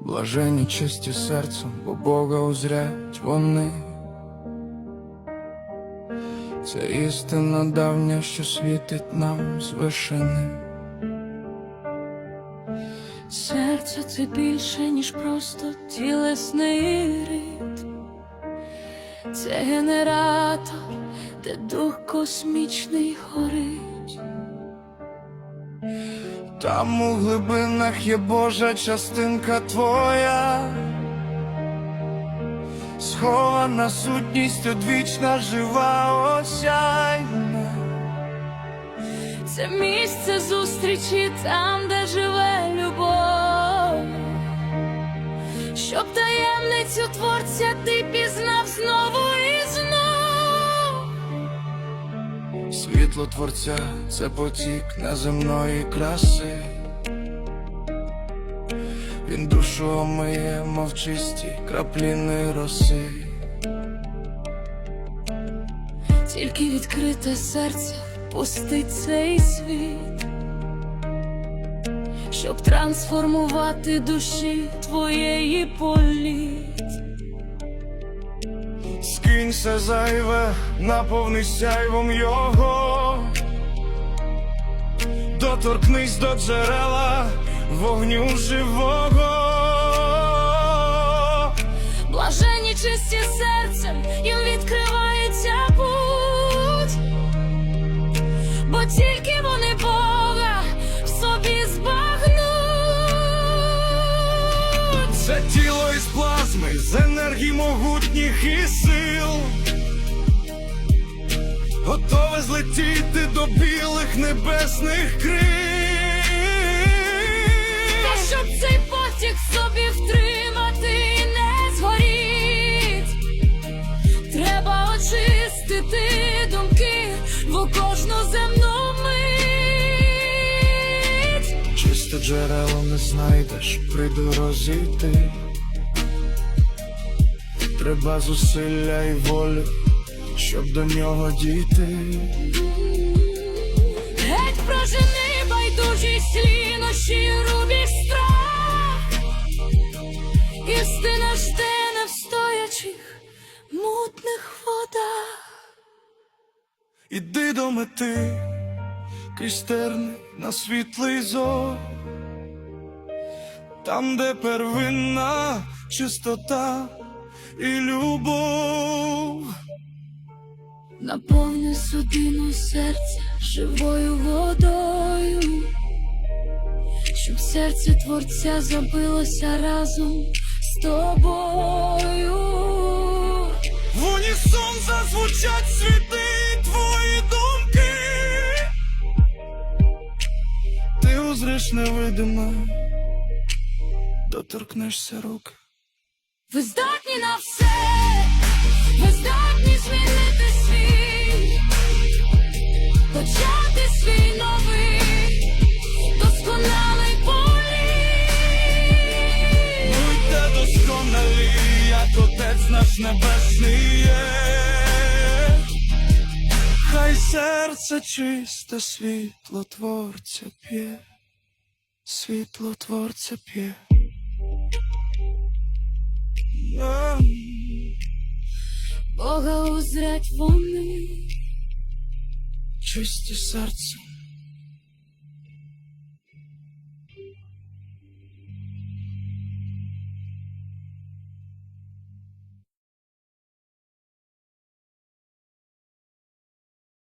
Блажені чисті серцем, бо Бога узрять вони. Це істина давня, що світить нам з вишини. Серце це більше, ніж просто тілесний ритм, це генератор, де дух космічний горить. Там у глибинах є Божа частинка твоя, схована сутність одвічна, жива осяйна. Це місце зустрічі там, де живе любов. Щоб таємницю творця ти пізнав знову Світло творця це потік неземної краси. Він душу омиє, мов чисті крапліни роси. Тільки відкрите серце пустить цей світ, щоб трансформувати душі твоєї політ. Скинься зайве, наповни сяйвом його. Доторкнись до джерела вогню живого. Блажені чисті серцем, їм відкривається путь, бо тільки вони Бога в собі збагнуть. Це тіло із плазми, з енергії могутніх і сил. Готове злетіти до білих небесних крил. Та щоб цей потік собі втримати і не згоріть, треба очистити думки в кожну земну мить. Чисте джерело не знайдеш при дорозі ти. Треба зусилля і волю, щоб до нього дійти. Геть прожени байдужість лінощі, рубіж страх. Істина жде не в стоячих мутних водах. Іди до мети, кистерни на світлий зор, там, де первинна чистота і любов. Наповни судину серця живою водою, щоб серце творця забилося разом з тобою. В унісон зазвучать світи твої думки. Ти узриш невидиме, доторкнешся рук. Ви здатні на все, небесний є. Хай серце чисте світло творця п'є, світло творця п'є. Бога узрять вони, Чисті серцем,